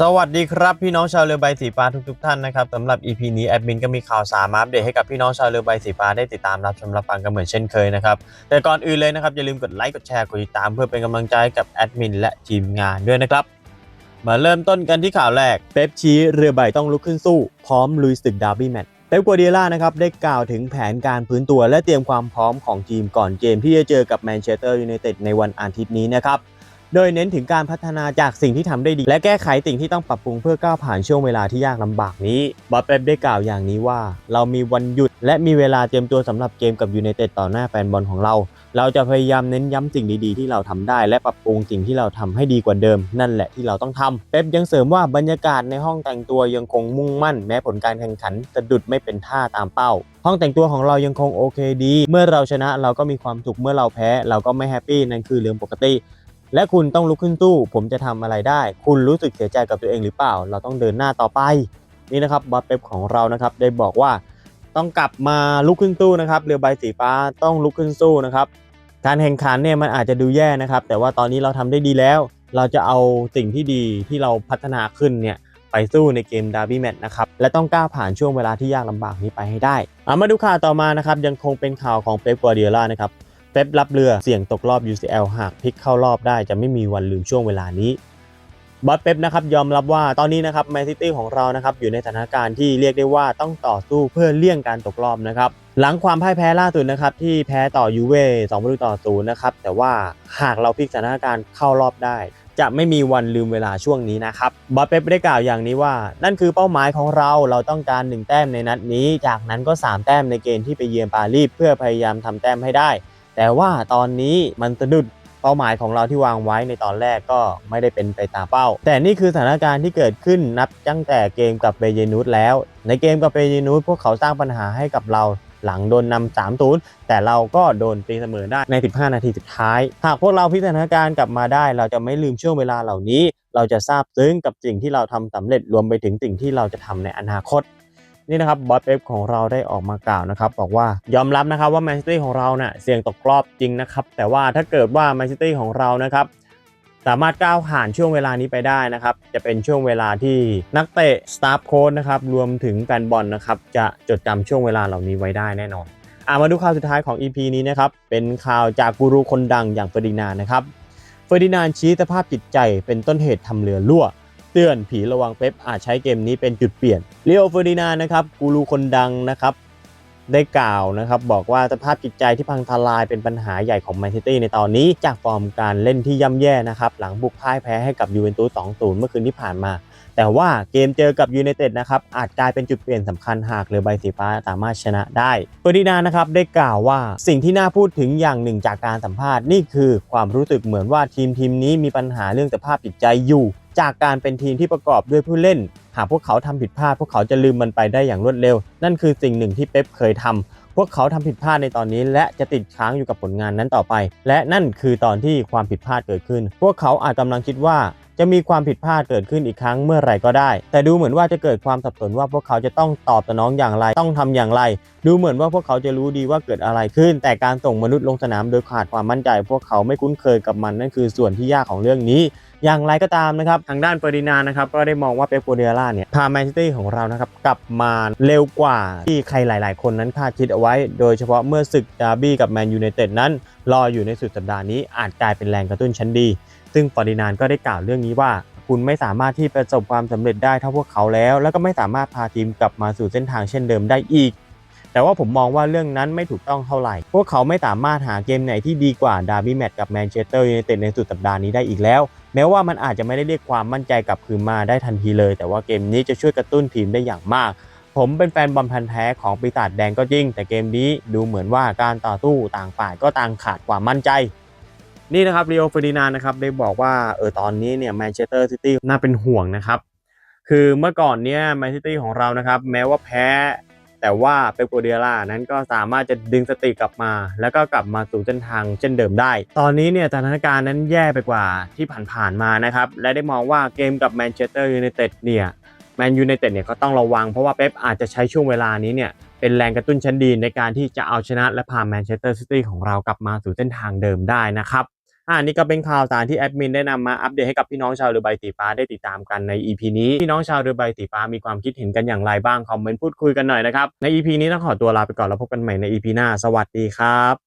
สวัสดีครับพี่น้องชาวเรือใบสีฟ้าทุกๆท่านนะครับสำหรับ EP นี้แอดมินก็มีข่าวสารมาอัปเดตให้กับพี่น้องชาวเรือใบสีฟ้าได้ติดตามรับชมรับฟังกันเหมือนเช่นเคยนะครับแต่ก่อนอื่นเลยนะครับอย่าลืมกดไลค์กดแชร์กดติดตามเพื่อเป็นกำลังใจกับแอดมินและทีมงานด้วยนะครับมาเริ่มต้นกันที่ข่าวแรกเป๊ปชี้เรือใบต้องลุกขึ้นสู้ พร้อมลุยศึกดาร์บี้แมตช์เป๊ปกัวเดียล่านะครับได้กล่าวถึงแผนการพื้นตัวและเตรียมความพร้อมของทีมก่อนเกมที่จะเจอกับแมนเชสเตอร์ยูไนเต็ดในวันอาทิตย์นี้นะครับ โดยเน้นถึงการพัฒนาจากสิ่งที่ทำได้ดี และแก้ไขสิ่งที่ต้องปรับปรุงเพื่อก้าวผ่านช่วงเวลาที่ยากลำบากนี้บอสเป๊ปได้กล่าวอย่างนี้ว่า เรามีวันหยุด และมีเวลาเตรียมตัวสำหรับเกมกับยูไนเต็ดต่อหน้าแฟนบอลของเรา เราจะพยายามเน้นย้ำสิ่งดีๆ ที่เราทำได้ และปรับปรุงสิ่งที่เราทำให้ดีกว่าเดิม นั่นแหละที่เราต้องทำเป๊ปยังเสริมว่าบรรยากาศในห้องแต่งตัวยังคงมุ่งมั่น แม้ผลการแข่งขันสะดุดไม่เป็นท่าตามเป้าห้องแต่งตัวของเรายังคงโอเคดี เมื่อเราชนะเราก็มีความสุข เมื่อเราแพ้เราก็ไม่แฮปปี้ นั่นคือเรื่องปกติ และคุณต้องลุกขึ้นสู้ ผมจะทำอะไรได้ คุณรู้สึกเสียใจกับตัวเองหรือเปล่า เราต้องเดินหน้าต่อไป นี่นะครับบอสเป๊ปของเรานะครับได้บอกว่าต้องกลับมาลุกขึ้นสู้นะครับเรือใบสีฟ้าต้องลุกขึ้นสู้นะครับการแข่งขันเนี่ยมันอาจจะดูแย่นะครับ แต่ว่าตอนนี้เราทำได้ดีแล้ว เราจะเอาสิ่งที่ดีที่เราพัฒนาขึ้นเนี่ยไปสู้ในเกมดาร์บี้แมตช์นะครับ และต้องก้าวผ่านช่วงเวลาที่ยากลำบากนี้ไปให้ได้ามาดูข่าวต่อมานะครับยังคงเป็นข่าวของเป๊ปกัวเดียล่านะครับ เป๊ปรับเรือเสี่ยงตกรอบ UCL หากพลิกเข้ารอบได้จะไม่มีวันลืมช่วงเวลานี้บอสเป๊ปนะครับยอมรับว่าตอนนี้นะครับแมนซิตี้ของเรานะครับอยู่ในสถานการณ์ที่เรียกได้ว่าต้องต่อสู้เพื่อเลี่ยงการตกรอบนะครับหลังความพ่ายแพ้ล่าสุดนะครับที่แพ้ต่อยูเว่2ประตูต่อศูนย์นะครับแต่ว่าหากเราพลิกสถานการณ์เข้ารอบได้ จะไม่มีวันลืมเวลาช่วงนี้นะครับบอสเป๊ปได้กล่าวอย่างนี้ว่า นั่นคือเป้าหมายของเราเราต้องการ 1 แต้มในนัดนี้ จากนั้นก็ 3 แต้มในเกมที่ไปเยือนปารีสเพื่อพยายามทำแต้มให้ได้ แต่ว่าตอนนี้มันสะดุดเป้าหมายของเราที่วางไว้ในตอนแรกก็ไม่ได้เป็นไปตามเป้า แต่นี่คือสถานการณ์ที่เกิดขึ้นนับตั้งแต่เกมกับเบเยนูสแล้ว ในเกมกับเบเยนูสพวกเขาสร้างปัญหาให้กับเราหลังโดนนำ3 0แต่เราก็โดนตีเสมอได้ใน 15 นาทีสุดท้าย หากพวกเราพิจารณาการกลับมาได้ เราจะไม่ลืมช่วงเวลาเหล่านี้ เราจะซาบซึ้งกับสิ่งที่เราทำสำเร็จรวมไปถึงสิ่งที่เราจะทำในอนาคต นี่นะครับบอสเป๊ปของเราได้ออกมากล่าวนะครับบอกว่ายอมรับนะครับว่าแมนซิตี้ของเราเนี่ยเสี่ยงตกรอบจริงนะครับแต่ว่าถ้าเกิดว่าแมนซิตี้ของเรานะครับสามารถก้าวผ่านช่วงเวลานี้ไปได้นะครับ จะเป็นช่วงเวลาที่นักเตะสตาฟโค้ชนะครับรวมถึงแฟนบอลนะครับจะจดจำช่วงเวลาเหล่านี้ไว้ได้แน่นอนอ่ามาดูข่าวสุดท้ายของ EP นี้นะครับ เป็นข่าวจากกูรูคนดังอย่างเฟอร์ดินานนะครับเฟอร์ดินานชี้สภาพจิตใจเป็นต้นเหตุทำเรือรั่ว เตือนผีระวังเป๊ปอาจใช้เกมนี้เป็นจุดเปลี่ยนเลโอเฟอร์ดินานด์นะครับกูรูคนดังนะครับได้กล่าวนะครับบอกว่าสภาพจิตใจที่พังทลายเป็นปัญหาใหญ่ของแมนซิตี้ในตอนนี้ จากฟอร์มการเล่นที่ย่ำแย่นะครับหลังบุกพ่ายแพ้ให้กับยูเวนตุส 2-0 เมื่อคืนที่ผ่านมา แต่ว่าเกมเจอกับยูไนเต็ดนะครับอาจกลายเป็นจุดเปลี่ยนสำคัญหากเรือใบสีฟ้าสามารถชนะได้เฟอร์ดินานด์นะครับได้กล่าวว่าสิ่งที่น่าพูดถึงอย่างหนึ่งจากการสัมภาษณ์นี่คือความรู้สึกเหมือนว่าทีมทีมนี้มีปัญหาเรื่องสภาพจิตใจอยู่ จากการเป็นทีมที่ประกอบด้วยผู้เล่น หากพวกเขาทำผิดพลาดพวกเขาจะลืมมันไปได้อย่างรวดเร็ว นั่นคือสิ่งหนึ่งที่เป๊ปเคยทำพวกเขาทำผิดพลาดในตอนนี้ และจะติดค้างอยู่กับผลงานนั้นต่อไป และนั่นคือตอนที่ความผิดพลาดเกิดขึ้น พวกเขาอาจกำลังคิดว่า จะมีความผิดพลาดเกิดขึ้นอีกครั้งเมื่อไหร่ก็ได้ แต่ดูเหมือนว่าจะเกิดความสับสนว่าพวกเขาจะต้องตอบสนองอย่างไรต้องทำอย่างไร ดูเหมือนว่าพวกเขาจะรู้ดีว่าเกิดอะไรขึ้น แต่การส่งมนุษย์ลงสนามโดยขาดความมั่นใจ พวกเขาไม่คุ้นเคยกับมันนั่นคือส่วนที่ยากของเรื่องนี้ อย่างไรก็ตามนะครับทางด้านเฟอร์ดินานนะครับก็ได้มองว่าเป๊ปโกวาร์ดิโอล่าเนี่ยพาแมนซิตี้ของเรานะครับกลับมาเร็วกว่าที่ใครหลาย ๆ คนนั้นคาดคิดเอาไว้ โดยเฉพาะเมื่อศึกดาร์บี้กับแมนยูไนเต็ดนั้น รออยู่ในสุดสัปดาห์นี้อาจกลายเป็นแรงกระตุ้นชั้นดี ซึ่งฟอร์ดินานก็ได้กล่าวเรื่องนี้ว่า คุณไม่สามารถที่ประสบความสำเร็จได้เท่าพวกเขาแล้ว แล้วก็ไม่สามารถพาทีมกลับมาสู่เส้นทางเช่นเดิมได้อีก แต่ว่าผมมองว่าเรื่องนั้นไม่ถูกต้องเท่าไหร่ พวกเขาไม่สามารถหาเกมไหนที่ดีกว่าดาร์บี้แมตช์กับแมนเชสเตอร์ยูไนเต็ดในสุดสัปดาห์นี้ได้อีกแล้ว แม้ว่ามันอาจจะไม่ได้เรียกความมั่นใจกลับคืนมาได้ทันทีเลย แต่ว่าเกมนี้จะช่วยกระตุ้นทีมได้อย่างมากผมเป็นแฟนบอลพันธ์แท้ของปีศาจแดงก็จริง แต่เกมนี้ดูเหมือนว่าการต่อสู้ต่างฝ่ายก็ต่างขาดความมั่นใจ นี่นะครับเรีโอเฟอร์ดินานนะครับได้บอกว่าเออตอนนี้เนี่ยแมนเชสเตอร์ซิตี้น่าเป็นห่วงนะครับ คือเมื่อก่อนเนี่ยแมนซิตี้ของเรานะครับ แม้ว่าแพ้ แต่ว่าเป๊ปโกวาร์ดิโอล่านั้นก็สามารถจะดึงสติกลับมา แล้วก็กลับมาสู่เส้นทางเช่นเดิมได้ ตอนนี้เนี่ยสถานการณ์นั้นแย่ไปกว่าที่ผ่านๆมานะครับ และได้มองว่าเกมกับแมนเชสเตอร์ยูไนเต็ดเนี่ยแมนยูไนเต็ดเนี่ยก็ต้องระวังเพราะว่าเป๊ปอาจจะใช้ช่วงเวลานี้เนี่ยเป็นแรงกระตุ้นชั้นดีในการที่จะเอาชนะและพาแมนเชสเตอร์ซิตี้ของเรากลับมาสู่เส้นทางเดิมได้นะครับ อ่านี่ก็เป็นข่าวสารที่แอดมินได้นำมาอัปเดตให้กับพี่น้องชาวเรือใบสีฟ้าได้ติดตามกันใน EP นี้พี่น้องชาวเรือใบสีฟ้ามีความคิดเห็นกันอย่างไรบ้างคอมเมนต์พูดคุยกันหน่อยนะครับใน EP นี้ต้องขอตัวลาไปก่อนแล้วพบกันใหม่ใน EP หน้าสวัสดีครับ